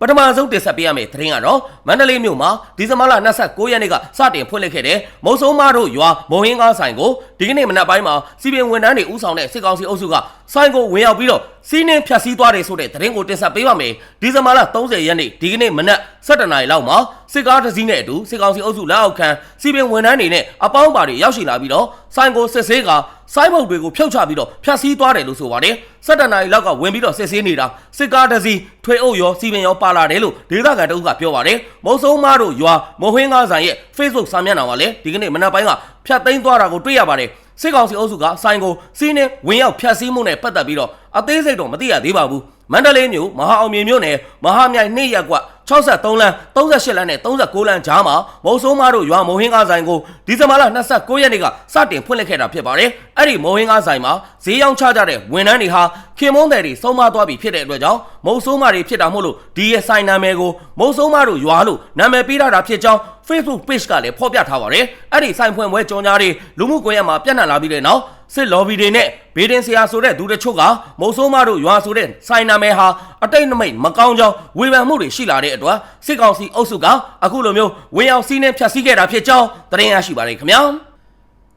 ပထမဆုံးတင်ဆက်ပေးရမယ့်သတင်းကတော့မန္တလေးမြို့မှာဒီဇင်ဘာလ29ရက်နေ့ကစတင်ဖွင့်လှစ်ခဲ့တဲ့မုံဆုံးမတို့ရွာမုံဟင်းကားဆိုင်ကိုဒီကနေ့မနက်ပိုင်းမှာစီပင်ဝန်ထမ်းတွေဦးဆောင်တဲ့စစ်ကောင်စီအုပ်စုကဆိုင်ကိုဝင်ရောက်ပြီးတော့စီးနှင်းဖြတ်စည်းသွားတယ်ဆိုတဲ့သတင်းကိုတင်ဆက်ပေးပါမယ်ဒီဇင်ဘာလ30ရက်နေ့ဒီကနေ့မနက်7:00နာရီလောက်မှာစစ်ကားတစ်စီးနဲ့အတူစစ်ကောင်စီအုပ်စုလက်အောက်ခံစီပင်ဝန်ထမ်းတွေနဲ့အပေါင်းပါတွေရောက်ရှိလာပြီးတော့ဆိုင်ကိုစစ်ဆေးက စိုင်းဘုတ်တွေကိုဖြုတ်ချပြီးတော့ဖြတ်စည်းသွားတယ်လို့ဆိုပါတယ်။၁၇နာရီလောက်ကဝင်ပြီးတော့စစ်ဆေးနေတာစစ်ကားတစ်စီးထွေအုပ်ရောစီပင်ရောပါလာတယ်လို့ဒေသခံတအုပ်ကပြောပါတယ်။မုံဆုံးမတို့ရွာမဟွင်းကားဆိုင်ရဲ့ Facebook စာမျက်နှာမှာလည်းဒီကနေ့မနက်ပိုင်းကဖြတ်သိမ်းသွားတာကိုတွေ့ရပါတယ်။စစ်ကောင်စီအုပ်စုကဆိုင်ကိုစီးနှင်းဝင်ရောက်ဖြတ်စည်းမှုနဲ့ပတ်သက်ပြီးတော့အသေးစိတ်တော့မသိရသေးပါဘူး။ မန္တလေးမြို့မဟာအောင်မြေမြို့နယ်မဟာမြိုင်နှိရက်ကွ63လမ်း38လမ်းနဲ့39လမ်းကြားမှာမုံဆိုးမတို့ရွာမုံဟင်းကားဆိုင်ကိုဒီဇင်ဘာလ29ရက်နေ့ကစတင်ဖွင့်လှစ်ခဲ့တာဖြစ်ပါတယ်။အဲ့ဒီမုံဟင်းကားဆိုင်မှာဈေးရောင်းချကြတဲ့ဝန်ထမ်းတွေဟာခင်မုန်းတယ်တွေဆုံးမသွားပြီဖြစ်တဲ့အတွက်ကြောင့်မုံဆိုးမတွေဖြစ်တာမို့လို့ဒီရဲ့ဆိုင်နာမည်ကိုမုံဆိုးမတို့ရွာလို့နာမည်ပေးထားတာဖြစ်ကြောင်း Facebook page ကလည်းဖော်ပြထားပါတယ်။အဲ့ဒီဆိုင်ဖွင့်ပွဲကြော်ညာတွေလူမှုကွန်ရက်မှာပြန့်နှံ့လာပြီးတဲ့နောက် စစ်လော်ဘီတွေနဲ့ဘေးဒင်ဆရာဆိုတဲ့သူတချို့ကမုံဆိုးမတို့ရွာဆိုတဲ့ဆိုင်နာမည်ဟာအတိတ်နမိတ်မကောင်းကြောင်းဝေဖန်မှုတွေရှိလာတဲ့အတွက်စစ်ကောင်စီအုပ်စုကအခုလိုမျိုးဝင်ရောက်စီးနှင်းဖြတ်စည်းခဲ့တာဖြစ်ကြောင်းသတင်းရရှိပါတယ်ခင်ဗျာ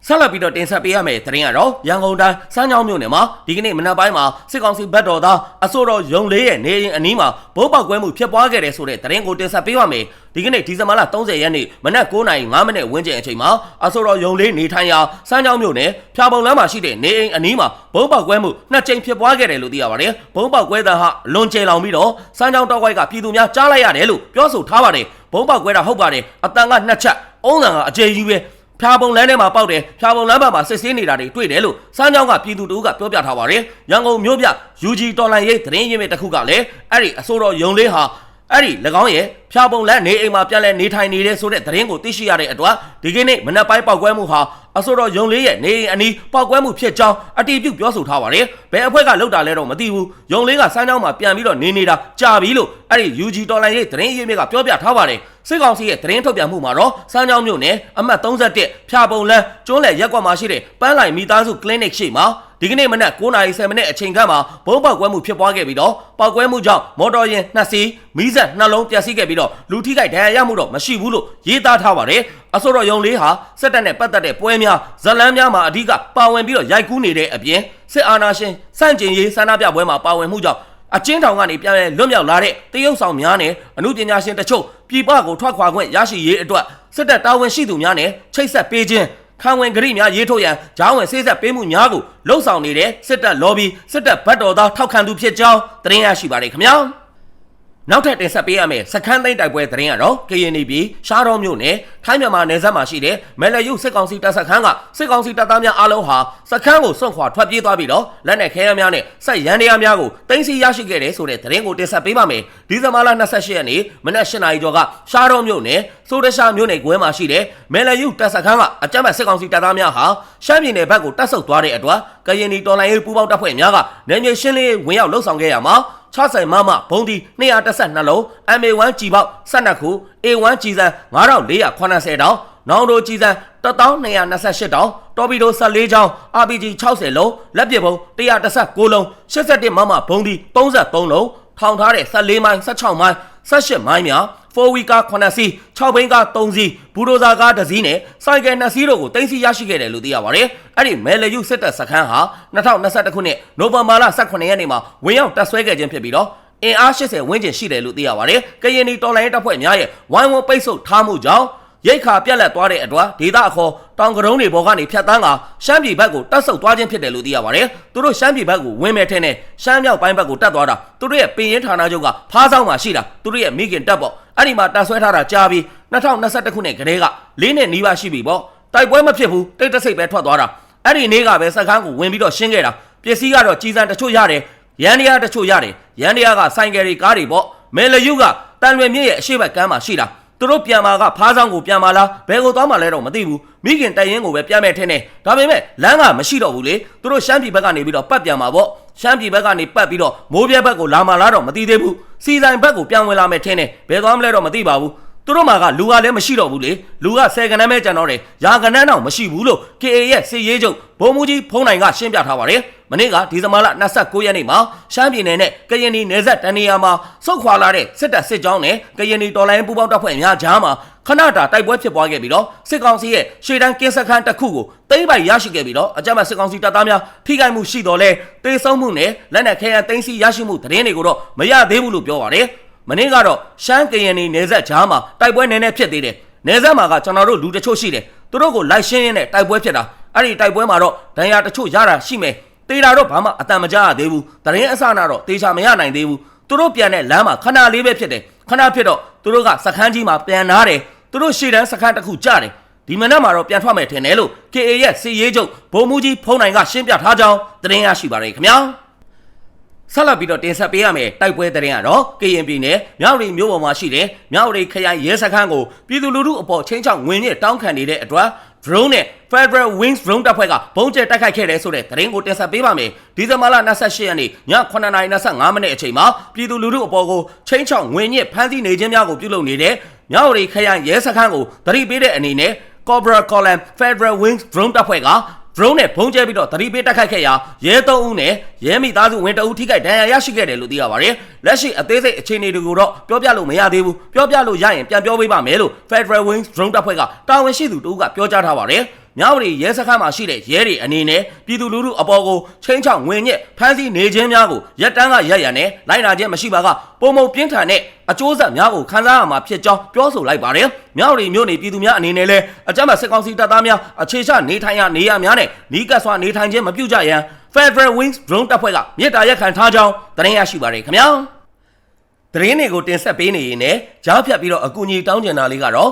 ဆက်လက်ပြီးတော့တင်ဆက်ပေးရမယ့်သတင်းကတော့ရန်ကုန်တိုင်းစမ်းချောင်းမြို့နယ်မှာဒီကနေ့မနက်ပိုင်းမှာစစ်ကောင်စီဘက်တော်သားအစိုးရရုံလေးရဲ့နေရင်အနီးမှာဘိုးပေါက်ကွဲမှုဖြစ်ပွားခဲ့တဲ့ဆိုတဲ့သတင်းကိုတင်ဆက်ပေးပါမယ်ဒီကနေ့ဒီဇင်ဘာလ30ရက်နေ့မနက်9:05မိနစ်ဝန်းကျင်အချိန်မှာအစိုးရရုံလေးနေထိုင်ရာစမ်းချောင်းမြို့နယ်ဖြာပုံလမ်းမှာရှိတဲ့နေအိမ်အနီးမှာဘိုးပေါက်ကွဲမှုနှစ်ကြိမ်ဖြစ်ပွားခဲ့တယ်လို့သိရပါတယ်ဘိုးပေါက်ကွဲတာဟာလွန်ကျဲလောင်ပြီးတော့စမ်းချောင်းတောက်ဝိုက်ကပြည်သူများကြားလိုက်ရတယ်လို့ပြောဆိုထားပါတယ်ဘုံပေါက်ကွဲတာဟုတ်ပါတယ်အတန်ကနှစ်ချက်အုံးတန်ကအကျေကြီးပဲ ဖြာပုံလမ်းထဲမှာပေါက်တယ်ဖြာပုံလမ်းဘက်မှာစစ်ဆေးနေတာတွေတွေ့တယ်လို့စမ်းချောင်းကပြည်သူတို့ကပြောပြထားပါတယ်ရန်ကုန်မြို့ပြ UG တော်လိုင်းရေးသတင်းရင်းမြစ်တစ်ခုကလည်းအဲ့ဒီအစိုးရယုံလေးဟာအဲ့ဒီ၎င်းရဲ့ဖြာပုံလန်းနေအိမ်မှာပြန်လဲနေထိုင်နေတဲ့ဆိုတဲ့သတင်းကိုသိရှိရတဲ့အတွက်ဒီကနေ့မနက်ပိုင်းပောက်ကွဲမှုဟာအစိုးရယုံလေးရဲ့နေအိမ်အနီးပောက်ကွဲမှုဖြစ်ကြောင်းအတီးပြုတ်ပြောဆိုထားပါတယ်။ဘယ်အဖွဲ့ကလောက်တာလဲတော့မသိဘူး။ယုံလေးကစမ်းကြောင်းမှာပြန်ပြီးတော့နေနေတာကြာပြီလို့အဲ့ဒီ UG တော်လိုင်းရဲ့သတင်းရင်းမြစ်ကပြောပြထားပါတယ်။ စစ်ကောင်စီရဲ့သတင်းထုတ်ပြန်မှုမှာတော့စမ်းကြောင်းမြို့နယ်အမှတ်31ဖြာပုံလန်းကျွန်းလယ်ရက်ကွက်မှာရှိတဲ့ပန်းလိုင်မိသားစု clinic ရှိမှာဒီကနေ့မနက်9:30မိနစ်အချိန်ခန့်မှာဘုံပေါက်ကွဲမှုဖြစ်ပွားခဲ့ပြီးတော့ပေါက်ကွဲမှုကြောင့်မော်တော်ယာဉ်နှစ်စီးမီးစက်နှလုံးပျက်စီးခဲ့ပြီးတော့လူထိခိုက်ဒဏ်ရာရမှုတော့မရှိဘူးလို့ရေးသားထားပါတယ်အဆိုတော်ယုံလေးဟာစစ်တပ်နဲ့ပတ်သက်တဲ့ပွဲများဇလန်းများမှာအဓိကပါဝင်ပြီးတော့ရိုက်ကူးနေတဲ့အပြင်စစ်အာဏာရှင်စန့်ကျင်ရေးဆန္ဒပြပွဲမှာပါဝင်မှုကြောင့် အချင်းထောင်ကနေပြန်လဲလွတ်မြောက်လာတဲ့တရုတ်ဆောင်များနဲ့အမှုပညာရှင်တချို့ပြည်ပကိုထွက်ခွာခွင့်ရရှိရေးအတွက်စစ်တပ်တာဝန်ရှိသူများနဲ့ချိတ်ဆက်ပေးခြင်းခံဝင်ဂရိများရေးထုတ်ရန်ဂျောင်းဝင်ဆေးဆက်ပေးမှုများကိုလှုံ့ဆော်နေတဲ့စစ်တပ်လော်ဘီစစ်တပ်ဘတ်တော်သားထောက်ခံသူဖြစ်ကြောင်းသတင်းရရှိပါတယ်ခင်ဗျာ နောက်ထပ်တင်ဆက်ပေးရမယ့်စခန်းသိမ်းတိုက်ပွဲသတင်းကတော့ကရင်နေပြည်ရှားတော်မြို့နယ်ထိုင်းမြန်မာနယ်စပ်မှာရှိတဲ့မဲလယူစစ်ကောင်စီတပ်စခန်းကစစ်ကောင်စီတပ်သားများအားလုံးဟာစခန်းကိုစွန့်ခွာထွက်ပြေးသွားပြီးတော့လက်နက်ခဲယမ်းများနဲ့စက်ရန်တရားများကိုတင်စီရရှိခဲ့တယ်ဆိုတဲ့သတင်းကိုတင်ဆက်ပေးပါမယ်ဒီဇင်ဘာလ28ရက်နေ့မနက်၈နာရီကျော်ကရှားတော်မြို့နယ်စိုးတရှာမြို့နယ်ကွဲမှာရှိတဲ့မဲလယူတပ်စခန်းကအကြမ်းဖက်စစ်ကောင်စီတပ်သားများဟာရှမ်းပြည်နယ်ဘက်ကိုတပ်ဆုတ်သွားတဲ့အတွက်ကရင်နီတော်လိုင်းရေးပူးပေါင်းတပ်ဖွဲ့များကနယ်မြေရှင်းလင်းဝင်ရောက်လှုပ်ဆောင်ခဲ့ရမှာ 60မမဘုံဒီ212လုံး MA1 ကြည်ပေါက်12ခု A1 ကြည်စံ9480တောင်းနောင်တိုကြည်စံ1228တောင်းတော်ပီတို14ချောင်း RPG 60လုံးလက်ပစ်ဘုံ116လုံး81မမဘုံဒီ33လုံးထောင်ထားတဲ့14မိုင်16မိုင်18မိုင်များ 4ဝီကာ9စီး6ဘိန်းကာ3စီးဘူဒိုဇာကား1စီးနဲ့စိုက်ကယ်2စီးတို့ကိုတင်စီရရှိခဲ့တယ်လို့သိရပါတယ်။အဲ့ဒီမဲလယူစစ်တပ်စခန်းဟာ2021ခုနှစ်နိုဝင်ဘာလ18ရက်နေ့မှာဝင်ရောက်တပ်ဆွဲခဲ့ခြင်းဖြစ်ပြီးတော့အင်အား80ဝန်းကျင်ရှိတယ်လို့သိရပါတယ်။ကရင်နီတော်လိုင်းတပ်ဖွဲ့များရဲ့ဝိုင်းဝန်းပိတ်ဆို့ထားမှုကြောင့်ရိတ်ခါပြက်လက်သွားတဲ့အတွက်ဒေသအခေါ်တောင်ကရုံးတွေဘောကနေဖြတ်တန်းကရှမ်းပြည်ဘက်ကိုတက်ဆုပ်သွားခြင်းဖြစ်တယ်လို့သိရပါတယ်။သူတို့ရှမ်းပြည်ဘက်ကိုဝင်မဲ့ထဲနဲ့ရှမ်းမြောက်ပိုင်းဘက်ကိုတက်သွားတာသူတို့ရဲ့ပင်ရင်ဌာနချုပ်ကဖားဆောင်မှာရှိတာသူတို့ရဲ့မိခင်တက်ပေါ့ အဲ့ဒီမှာတက်ဆွဲထားတာကြာပြီး2021ခုနှစ်ကတည်းကလေးနှစ်နီးပါးရှိပြီပေါ့တိုက်ပွဲမဖြစ်ဘူးတိတ်တဆိတ်ပဲထွက်သွားတာအဲ့ဒီနေ့ကပဲစကန်းကိုဝင်ပြီးတော့ရှင်းခဲ့တာပစ္စည်းကတော့ကြီးစံတချို့ရတယ်ရန်တရားတချို့ရတယ်ရန်တရားကဆိုင်ကယ်တွေကားတွေပေါ့မဲလယူကတန်လွင်မြစ်ရဲ့အရှိတ်ကမ်းမှာရှိတာ သူတို့ပြန်มาကဖားဆောင်ကိုပြန်มาလားဘယ်ကိုသွားမှလဲတော့မသိဘူးမိခင်တိုင်ရင်ကိုပဲပြန်မဲ့ထင်းနေဒါပေမဲ့လမ်းကမရှိတော့ဘူးလေသူတို့ရှမ်းပြည်ဘက်ကနေပြီးတော့ပတ်ပြန်มาပေါ့ရှမ်းပြည်ဘက်ကနေပတ်ပြီးတော့မိုးပြဲဘက်ကိုလာมาလားတော့မသိသေးဘူးစီဆိုင်ဘက်ကိုပြန်ဝင်လာမဲ့ထင်းနေဘယ်သွားမလဲတော့မသိပါဘူး သူတို့မှာကလူကလည်းမရှိတော့ဘူးလေလူကဆယ်ကနန်းပဲကျန်တော့တယ်ရာကနန်းတော့မရှိဘူးလို့ KA ရဲ့စစ်ရေးချုပ်ဗိုလ်မှူးကြီးဖုံးနိုင်ကရှင်းပြထားပါတယ်မနေ့ကဒီဇင်ဘာလ29ရက်နေ့မှာရှမ်းပြည်နယ်နဲ့ကရင်ပြည်နယ်ဆက်တနေရာမှာစုတ်ခွာလာတဲ့စစ်တပ်စစ်ကြောင်းနဲ့ကရင်ပြည်တော်လိုင်းပူးပေါင်းတပ်ဖွဲ့များကြားမှာခဏတာတိုက်ပွဲဖြစ်ပွားခဲ့ပြီးတော့စစ်ကောင်စီရဲ့ရှေ့တန်းကင်းစခန်းတစ်ခုကိုသိမ်းပိုက်ရရှိခဲ့ပြီးတော့အကြမ်းဖက်စစ်ကောင်စီတပ်သားများထိခိုက်မှုရှိတော်လဲတေဆုံးမှုနဲ့လက်နက်ခဲယမ်းသိမ်းဆည်းရရှိမှုသတင်းတွေကိုတော့မရသေးဘူးလို့ပြောပါတယ် မနေ့ကတော့ရှမ်းကရင်ပြည်နယ်ဆက်ကြားမှာတိုက်ပွဲနည်းနည်းဖြစ်သေးတယ်နယ်စပ်မှာကကျွန်တော်တို့လူတချို့ရှိတယ်သူတို့ကိုလိုက်ရှင်းရင်းနဲ့တိုက်ပွဲဖြစ်တာအဲ့ဒီတိုက်ပွဲမှာတော့ဒဏ်ရာတချို့ရတာရှိမယ်တေးတာတော့ဘာမှအတန်မကြားရသေးဘူးတရင်အစနာတော့တေချာမရနိုင်သေးဘူးသူတို့ပြန်တဲ့လမ်းမှာခဏလေးပဲဖြစ်တယ်ခဏဖြစ်တော့သူတို့ကစခန်းကြီးမှာပြန်နာတယ်သူတို့ရှေ့တန်းစခန်းတစ်ခုကြားတယ်ဒီမနက်မှာတော့ပြန်ထွက်မယ်ထင်တယ်လို့ KA ရဲ့စီရေးချုပ်ဗိုလ်မှူးကြီးဖုံးနိုင်ကရှင်းပြထားကြောင်းသတင်းရရှိပါရခင်ဗျာ ဆက်လက်ပြီးတော့တင်ဆက်ပေးရမယ်တိုက်ပွဲသတင်းကတော့ကရင်ပြည်နယ်မြောက်ရီမြို့ပေါ်မှာရှိတဲ့မြောက်ရီခရိုင်ရဲစခန်းကိုပြည်သူလူထုအပေါ်ချင်းချောက်ငွေညစ်တောင်းခံနေတဲ့အတွက် drone နဲ့ Federal Wings drone တပ်ဖွဲ့ကဘုံကျဲတိုက်ခိုက်ခဲ့တယ်ဆိုတဲ့သတင်းကိုတင်ဆက်ပေးပါမယ်ဒီဇင်ဘာလ28ရက်နေ့ည9:25မိနစ်အချိန်မှာပြည်သူလူထုအပေါ်ကိုချင်းချောက်ငွေညစ်ဖမ်းဆီးနေခြင်းများကိုပြုလုပ်နေတဲ့မြောက်ရီခရိုင်ရဲစခန်းကိုတတိပေးတဲ့အနေနဲ့ Cobra Column Federal Wings drone တပ်ဖွဲ့က drone နဲ့ဖုံးကျဲပြီးတော့တတိပေးတိုက်ခိုက်ခဲ့ရာရဲ၃ဦးနဲ့ရဲမိသားစုဝင်တအူးထိခိုက်ဒဏ်ရာရရှိခဲ့တယ်လို့သိရပါတယ်။လက်ရှိအသေးစိတ်အခြေအနေတွေကိုတော့ပြောပြလို့မရသေးဘူး။ပြောပြလို့ရရင်ပြန်ပြောပေးပါမယ်လို့ Federal Wings drone တပ်ဖွဲ့ကတာဝန်ရှိသူတဦးကပြောကြားထားပါတယ်။ မြဝတီရဲစခန်းမှာရှိတဲ့ရဲတွေအနေနဲ့ပြည်သူလူထုအပေါ်ကိုချင်းချောက်ငွေညက်ဖမ်းဆီးနေခြင်းများကိုရက်တန်းကရက်ရံနဲ့လိုက်နာခြင်းမရှိပါကပုံမပြင်းထန်တဲ့အကျိုးဆက်များကိုခံစားရမှာဖြစ်ကြောင်းပြောဆိုလိုက်ပါတယ်။မြဝတီမြို့နေပြည်သူများအနေနဲ့လည်းအကြမ်းဖက်စစ်ကောင်စီတပ်သားများအခြေချနေထိုင်ရနေရများနဲ့နီးကပ်စွာနေထိုင်ခြင်းမပြုကြရန် Federal Wings Drone တပ်ဖွဲ့ကမြေတားရက်ခံထားကြောင်းသတင်းရရှိပါရခင်ဗျာ။သတင်းတွေကိုတင်ဆက်ပေးနေရင်လည်းကြားဖြတ်ပြီးတော့အကူအညီတောင်းကျင်တာလေးကတော့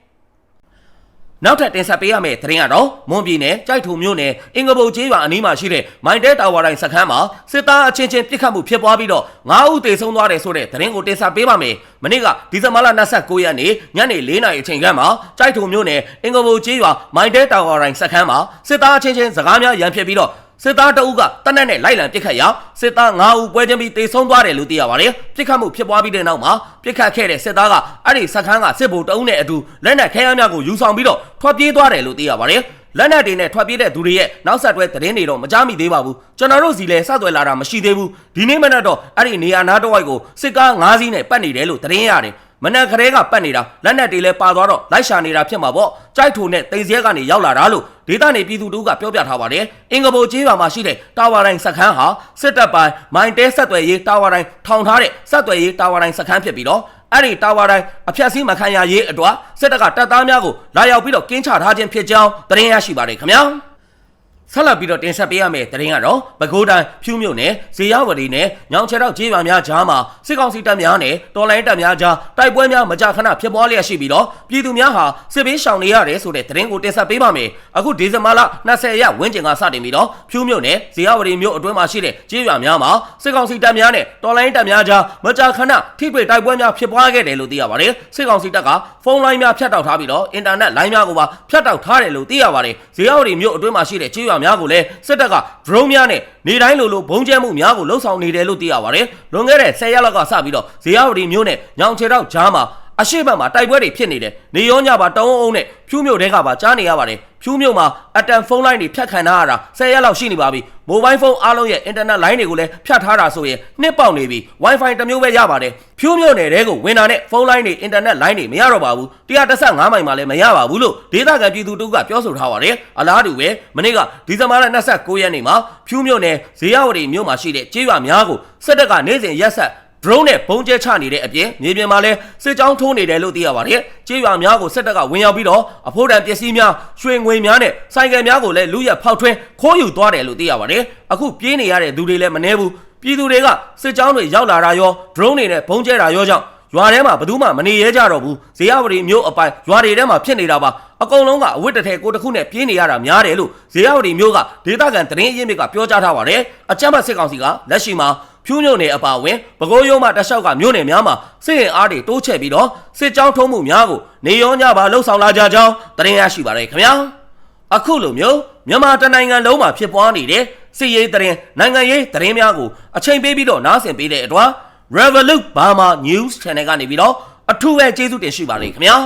နောက်ထပ်တင်ဆက်ပေးရမယ့်သတင်းကတော့မွန်ပြည်နယ်ကြိုက်ထုံမြို့နယ်အင်္ဂဘုတ်ကျေးရွာအနီးမှာရှိတဲ့မိုင်တဲတာဝါတိုင်းစခန်းမှာစစ်သားအချင်းချင်းပစ်ခတ်မှုဖြစ်ပွားပြီးတော့9ဦးသေဆုံးသွားတယ်ဆိုတဲ့သတင်းကိုတင်ဆက်ပေးပါမယ်။မနေ့ကဒီဇင်ဘာလ29ရက်နေ့ညနေ4နာရီအချိန်ခန့်မှာကြိုက်ထုံမြို့နယ်အင်္ဂဘုတ်ကျေးရွာမိုင်တဲတာဝါတိုင်းစခန်းမှာစစ်သားအချင်းချင်းစကားများရန်ဖြစ်ပြီးတော့ စစ်သားတအုပ်ကတနက်နဲ့လိုက်လံပစ်ခတ်ရာစစ်သား9ဦးပွဲချင်းပြီးတေဆုံးသွားတယ်လို့သိရပါတယ်။ပစ်ခတ်မှုဖြစ်ပွားပြီးတဲ့နောက်မှာပစ်ခတ်ခဲ့တဲ့စစ်သားကအဲ့ဒီစခန်းကစစ်ဗိုလ်တအုပ်နဲ့အတူလက်နက်ခဲယမ်းများကိုယူဆောင်ပြီးတော့ထွက်ပြေးသွားတယ်လို့သိရပါတယ်။လက်နက်တွေနဲ့ထွက်ပြေးတဲ့သူတွေရဲ့နောက်ဆက်တွဲသတင်းတွေတော့မကြားမိသေးပါဘူးကျွန်တော်တို့စီလည်းစသွယ်လာတာမရှိသေးဘူးဒီနေ့မနက်တော့အဲ့ဒီနေရာနားတစ်ဝိုက်ကိုစစ်ကား၅စီးနဲ့ပတ်နေတယ်လို့သတင်းရတယ် မနက်ခရဲကပတ်နေတာလက်နက်တွေလည်းပါသွားတော့လိုက်ရှာနေတာဖြစ်မှာပေါ့ကြိုက်ထုံနဲ့တိန်စရဲကနေရောက်လာတာလို့ဒေသနေပြည်သူတို့ကပြောပြထားပါတယ်အင်္ဂဘိုကျေးရွာမှာရှိတဲ့တာဝါတိုင်းစခန်းဟာစစ်တပ်ပိုင်းမိုင်တဲဆက်သွယ်ရေးတာဝါတိုင်းထောင်ထားတဲ့ဆက်သွယ်ရေးတာဝါတိုင်းစခန်းဖြစ်ပြီးတော့အဲ့ဒီတာဝါတိုင်းအဖြတ်စည်းမခံရရေးအတွက်စစ်တပ်ကတပ်သားများကိုလာရောက်ပြီးတော့ကင်းချထားခြင်းဖြစ်ကြောင်းသတင်းရရှိပါတယ်ခင်ဗျာ ဆက်လက်ပြီးတော့တင်ဆက်ပေးရမယ့်သတင်းကတော့ပဲခူးတိုင်းဖြူးမြို့နယ်ဇေယဝတီနယ်ညောင်ချဲတော့ကျေးရွာများကြားမှာစစ်ကောင်စီတပ်များနဲ့တော်လိုင်းတပ်များကြားတိုက်ပွဲများမကြာခဏဖြစ်ပွားလျက်ရှိပြီးတော့ပြည်သူများဟာစစ်ဘေးရှောင်နေရတယ်ဆိုတဲ့သတင်းကိုတင်ဆက်ပေးပါမယ်။အခုဒီဇင်ဘာလ20ရက်ဝန်းကျင်ကစတင်ပြီးတော့ဖြူးမြို့နယ်ဇေယဝတီမြို့အတွင်းမှာရှိတဲ့ကျေးရွာများမှာစစ်ကောင်စီတပ်များနဲ့တော်လိုင်းတပ်များကြားမကြာခဏထိတွေ့တိုက်ပွဲများဖြစ်ပွားခဲ့တယ်လို့သိရပါတယ်။စစ်ကောင်စီတပ်ကဖုန်းလိုင်းများဖြတ်တောက်ထားပြီးတော့အင်တာနက်လိုင်းများကိုပါဖြတ်တောက်ထားတယ်လို့သိရပါတယ်။ဇေယဝတီမြို့အတွင်းမှာရှိတဲ့ကျေးရွာများကိုလည်းစစ်တပ်က drone များနဲ့နေတိုင်းလိုလိုဘုံကျဲမှုများကိုလှုပ်ဆောင်နေတယ်လို့သိရပါတယ်။လွန်ခဲ့တဲ့10ရက်လောက်ကစပြီးတော့ဇေယဝတီမြို့နဲ့ညောင်ချေတောက်ကြားမှာအရှိတ်ဘက်မှာတိုက်ပွဲတွေဖြစ်နေတယ်။နေရောညပါတောင်းအောင်နဲ့ဖြူးမြို့တဲကပါကြားနေရပါတယ်။ဖြူးမြို့မှာအတန်ဖုန်းလိုင်းတွေဖြတ်ခံထားရတာ10ရက်လောက်ရှိနေပါပြီ။ မိုဘိုင်းဖုန်းအားလုံးရဲ့အင်တာနက်လိုင်းတွေကိုလည်းဖြတ်ထားတာဆိုရင်နှစ်ပေါက်နေပြီ။ Wi-Fi တစ်မျိုးပဲရပါတယ်။ဖြူးမြို့နယ်တဲကိုဝင်တာနဲ့ဖုန်းလိုင်းတွေအင်တာနက်လိုင်းတွေမရတော့ပါဘူး။135မိုင်မှာလည်းမရပါဘူးလို့ဒေသခံပြည်သူတို့ကပြောဆိုထားပါတယ်။အလားတူပဲမနေ့ကဒီဇင်ဘာလ29ရက်နေ့မှာဖြူးမြို့နယ်ဇေယဝတီမြို့မှာရှိတဲ့ကျေးရွာများကိုစစ်တပ်ကနေ့စဉ်ရက်ဆက် drone နဲ့ပုံကျဲချနေတဲ့အပြင်မြေပြင်မှာလည်းစစ်ကြောင်းထိုးနေတယ်လို့သိရပါတယ်။ကြေးရွာများကိုစစ်တပ်ကဝင်ရောက်ပြီးတော့အဖို့တန်ပစ္စည်းများရွှေငွေများနဲ့ဆိုင်ကယ်များကိုလည်းလူရက်ဖောက်ထွင်းခိုးယူသွားတယ်လို့သိရပါတယ်။အခုပြေးနေရတဲ့သူတွေလည်းမနှဲဘူး။ပြည်သူတွေကစစ်ကြောင်းတွေရောက်လာတာရော drone တွေနဲ့ပုံကျဲတာရောကြောင့်ရွာထဲမှာဘယ်သူမှမနေရဲကြတော့ဘူးဇေယဝတီမြို့အပိုင်းရွာတွေထဲမှာဖြစ်နေတာပါအကုန်လုံးကအဝတ်တစ်ထည်ကိုယ်တစ်ခုနဲ့ပြေးနေရတာများတယ်လို့ဇေယဝတီမြို့ကဒေသခံသတင်းအရင်းမြစ်ကပြောကြားထားပါတယ်အကြမ်းဖက်စစ်ကောင်စီကလက်ရှိမှာ ဖြူးညုံနယ်အပါအဝင်ပဲခူးရုံးမှတလျှောက်ကမြို့နယ်များမှာစစ်ရင်အားတွေတိုးချဲ့ပြီးတော့စစ်ကြောင်းထုံးမှုများကိုနေရောညပါလှုပ်ဆောင်လာကြကြောင်းသတင်းရရှိပါတယ်ခင်ဗျာအခုလိုမျိုးမြန်မာတနိုင်ငံလုံးမှာဖြစ်ပွားနေတဲ့စစ်ရေးသတင်းနိုင်ငံရေးသတင်းများကိုအချိန်ပေးပြီးတော့နားဆင်ပေးတဲ့အတွက် Revolut Burma News Channel ကနေပြီးတော့အထူးပဲကျေးဇူးတင်ရှိပါတယ်ခင်ဗျာ